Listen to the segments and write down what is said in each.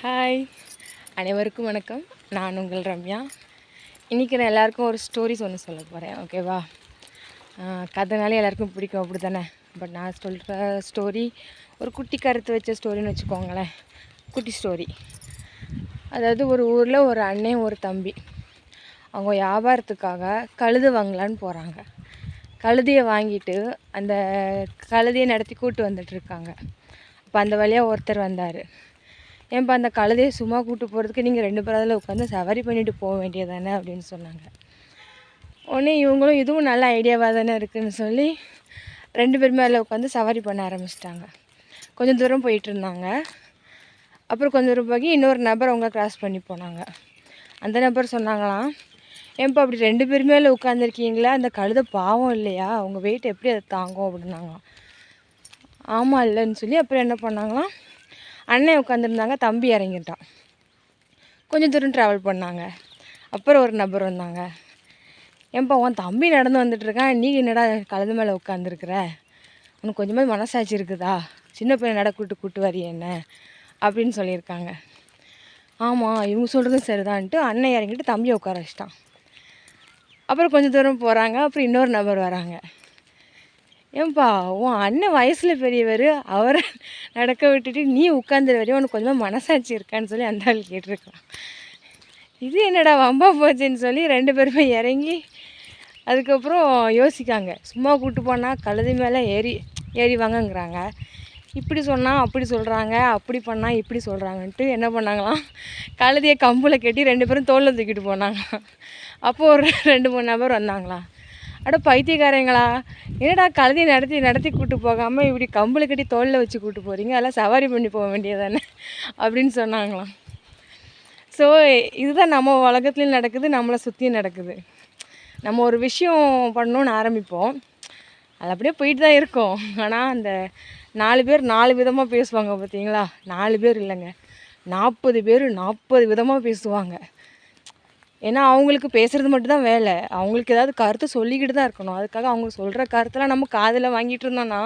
Hi அனைவருக்கும் வணக்கம். நான் உங்கள் ரம்யா. இன்றைக்கி நான் எல்லாருக்கும் ஒரு ஸ்டோரிஸ் ஒன்று சொல்ல போகிறேன் ஓகேவா கதைனாலே எல்லாருக்கும் பிடிக்கும் அப்படி தானே பட் நான் சொல்கிற ஸ்டோரி ஒரு குட்டி கருத்து வச்ச ஸ்டோரின்னு வச்சுக்கோங்களேன். குட்டி ஸ்டோரி அதாவது ஒரு ஊரில் ஒரு அண்ணன் ஒரு தம்பி. அவங்க வியாபாரத்துக்காக கழுது வாங்கலான்னு போகிறாங்க கழுதையை வாங்கிட்டு அந்த கழுதையை நடத்தி கூட்டு வந்துட்டுருக்காங்க அப்போ அந்த வழியாக ஒருத்தர் வந்தார். ஏன்பா அந்த கழுதையை சும்மா கூப்பிட்டு போகிறதுக்கு நீங்கள் ரெண்டு பேரும் அதில் உட்காந்து சவாரி பண்ணிட்டு போக வேண்டியதானே அப்படின்னு சொன்னாங்க. உடனே இவங்களும் இதுவும் நல்ல ஐடியாவாக தானே இருக்குதுன்னு சொல்லி ரெண்டு பேருமே அதில் உட்காந்து சவாரி பண்ண ஆரம்பிச்சிட்டாங்க. கொஞ்சம் தூரம் போயிட்டு இருந்தாங்க. அப்புறம் கொஞ்சம் தூரம் போய் இன்னொரு நபர் அவங்க கிராஸ் பண்ணி போனாங்க. அந்த நபர் சொன்னாங்களாம் ஏன்பா அப்படி ரெண்டு பேருமே அதில் உட்காந்துருக்கீங்களா அந்த கழுதை பாவம் இல்லையா? அவங்க வெயிட் எப்படி அதை தாங்கும்? அப்படின்னாங்களாம். ஆமாம் இல்லைன்னு சொல்லி அப்புறம் என்ன பண்ணாங்களாம் அண்ணன் உட்காந்துருந்தாங்க தம்பி இறங்கிட்டான். கொஞ்சம் தூரம் ட்ராவல் பண்ணாங்க. அப்புறம் ஒரு நபர் வந்தாங்க. ஏன்பா உன் தம்பி நடந்து வந்துட்டுருக்கான் நீ என்னடா கழுது மேலே உட்காந்துருக்குற உனக்கு கொஞ்சமாக மனசாட்சி இருக்குதா? சின்ன பையன் நட கூட்டு கூட்டு வரி என்ன? அப்படின்னு சொல்லியிருக்காங்க. ஆமாம் இவங்க சொல்கிறதும் சரிதான்ட்டு அண்ணன் இறங்கிட்டு தம்பியை உட்கார வச்சிட்டான். அப்புறம் கொஞ்சம் தூரம் போகிறாங்க அப்புறம் இன்னொரு நபர் வராங்க. ஏன்பா உன் அண்ணன் வயசில் பெரியவர் அவரை நடக்க விட்டுட்டு நீ உட்காந்துரு வரையும் உனக்கு கொஞ்சமாக மனசாட்சி இருக்கான்னு சொல்லி அந்த ஆள் கேட்டிருக்கலாம் இது என்னடா வம்பா போச்சுன்னு சொல்லி ரெண்டு பேருமே இறங்கி அதுக்கப்புறம் யோசிக்காங்க. சும்மா கூப்பிட்டு போனால் கழுதி மேலே ஏறி ஏறி வாங்கங்கிறாங்க. இப்படி சொன்னால் அப்படி சொல்கிறாங்க அப்படி பண்ணால் இப்படி சொல்கிறாங்கன்ட்டு என்ன பண்ணாங்களாம்? கழுதியை கம்பில் கட்டி ரெண்டு பேரும் தோளில் தூக்கிட்டு போனாங்களாம். அப்போது ஒரு ரெண்டு மூணு நபர் வந்தாங்களா அட பைத்தியக்காரங்களா. என்னடா கழுதி நடத்தி நடத்தி கூட்டு போகாமல் இப்படி கம்பில் கட்டி தோளில் வச்சு கூப்பிட்டு போகிறீங்க அதெல்லாம் சவாரி பண்ணி போக வேண்டியதானே அப்படின்னு சொன்னாங்களாம். ஸோ இதுதான் நம்ம உலகத்துலேயும் நடக்குது நம்மளை சுற்றியும் நடக்குது. நம்ம ஒரு விஷயம் பண்ணணுன்னு ஆரம்பிப்போம். அது அப்படியே போயிட்டு தான் இருக்கோம். ஆனால் அந்த நாலு பேர் நாலு விதமாக பேசுவாங்க பார்த்தீங்களா நாலு பேர் இல்லைங்க. நாற்பது பேர் நாற்பது விதமாக பேசுவாங்க. ஏன்னா அவங்களுக்கு பேசுகிறது மட்டும்தான் வேலை. அவங்களுக்கு ஏதாவது கருத்து சொல்லிக்கிட்டு தான் இருக்கணும். அதுக்காக அவங்க சொல்கிற கருத்தெல்லாம் நம்ம காதில் வாங்கிட்டு இருந்தோன்னா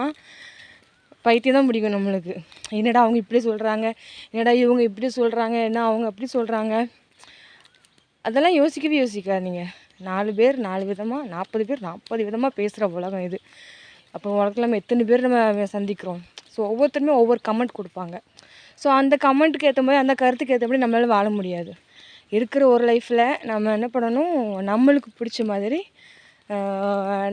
பைத்தியம் தான் பிடிக்கும் நம்மளுக்கு. என்னடா அவங்க இப்படி சொல்கிறாங்க என்னடா இவங்க இப்படி சொல்கிறாங்க என்ன அவங்க அப்படி சொல்கிறாங்க அதெல்லாம் யோசிக்கவே யோசிக்காதீங்க. நாலு பேர் நாலு விதமாக நாற்பது பேர் நாற்பது விதமாக பேசுகிற உலகம் இது. அப்போ உலகத்தில் நம்ம எத்தனை பேர் நம்ம சந்திக்கிறோம்? ஸோ ஒவ்வொருத்தருமே ஒவ்வொரு கமெண்ட் கொடுப்பாங்க. ஸோ அந்த கமெண்ட்டுக்கு ஏற்ற மாதிரி அந்த கருத்துக்கு ஏற்ற மாதிரி நம்மளால் வாழ முடியாது. இருக்கிற ஒரு லைஃப்பில் நம்ம என்ன பண்ணணும்? நம்மளுக்கு பிடிச்ச மாதிரி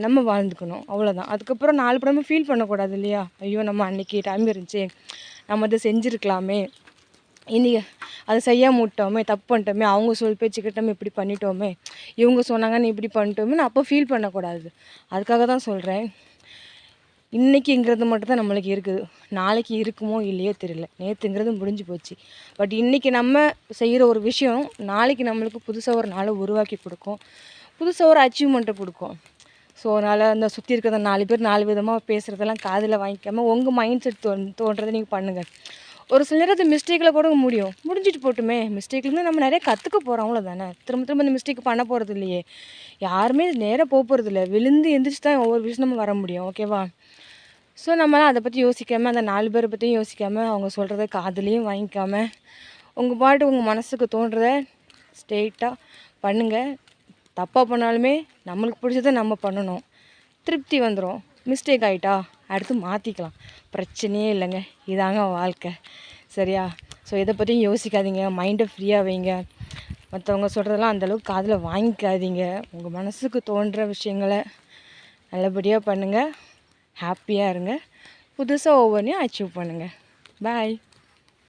நம்ம வாழ்ந்துக்கணும். அவ்வளோதான் அதுக்கப்புறம் நாலு படமும் ஃபீல் பண்ணக்கூடாது இல்லையா? ஐயோ நம்ம அன்றைக்கி டைம் இருந்துச்சு. நம்ம அதை செஞ்சுருக்கலாமே. இனி அதை செய்யாம விட்டோமே தப்பு பண்ணிட்டோமே அவங்க சொல் பேச்சுக்கிட்டோமே இப்படி பண்ணிட்டோமே இவங்க சொன்னாங்கன்னு இப்படி பண்ணிட்டோமே நான் அப்போ ஃபீல் பண்ணக்கூடாது. அதுக்காக தான் சொல்கிறேன் இன்றைக்கிங்கிறது மட்டும் தான் நம்மளுக்கு இருக்குது. நாளைக்கு இருக்குமோ இல்லையோ தெரியல. நேற்றுங்கிறது முடிஞ்சு போச்சு. பட் இன்றைக்கி நம்ம செய்கிற ஒரு விஷயம் நாளைக்கு நம்மளுக்கு புதுசாக ஒரு நாளை உருவாக்கி கொடுக்கும். புதுசாக ஒரு அச்சீவ்மெண்ட்டை கொடுக்கும். ஸோ அதனால் அந்த சுற்றி இருக்கிற நாலு பேர் நாலு விதமாக பேசுகிறதெல்லாம் காதில் வாங்கிக்காமல் உங்கள் மைண்ட் செட் தோ தோன்றதை நீங்கள் பண்ணுங்கள் ஒரு சில நேரம் அது மிஸ்டேக்கில் கூட முடியும். முடிஞ்சிட்டு போட்டுமே. மிஸ்டேக்லேருந்து நம்ம நிறைய கற்றுக்க போகிறோம் அவ்வளோதானே திரும்ப திரும்ப இந்த மிஸ்டேக் பண்ண போகிறது இல்லையே. யாருமே நேராக போக போகிறது இல்லை. விழுந்து எந்திரிச்சு தான் ஒவ்வொரு விஷயம் நம்ம வர முடியும் ஓகேவா ஸோ நம்மளாம் அதை பற்றி யோசிக்காமல் அந்த நாலு பேரை பற்றியும் யோசிக்காமல் அவங்க சொல்கிறத காதுலேயும் வாங்கிக்காமல் உங்கள் பாட்டு உங்கள் மனசுக்கு தோன்றத ஸ்ட்ரெயிட்டாக பண்ணுங்கள் தப்பாக பண்ணாலுமே நம்மளுக்கு பிடிச்சதை நம்ம பண்ணணும். திருப்தி வந்துடும் மிஸ்டேக் ஆகிட்டா அடுத்து மாற்றிக்கலாம் பிரச்சனையே இல்லைங்க. இதாங்க வாழ்க்கை. சரியா? ஸோ இதை பற்றியும் யோசிக்காதீங்க. மைண்டை ஃப்ரீயாக வைங்க. மற்றவங்க சொல்கிறதெல்லாம் அந்தளவுக்கு காதில் வாங்கிக்காதீங்க. உங்கள் மனசுக்கு தோன்ற விஷயங்களை நல்லபடியாக பண்ணுங்கள் ஹாப்பியாக இருங்க. புதுசாக ஒவ்வொன்றையும் அச்சீவ் பண்ணுங்கள் பாய்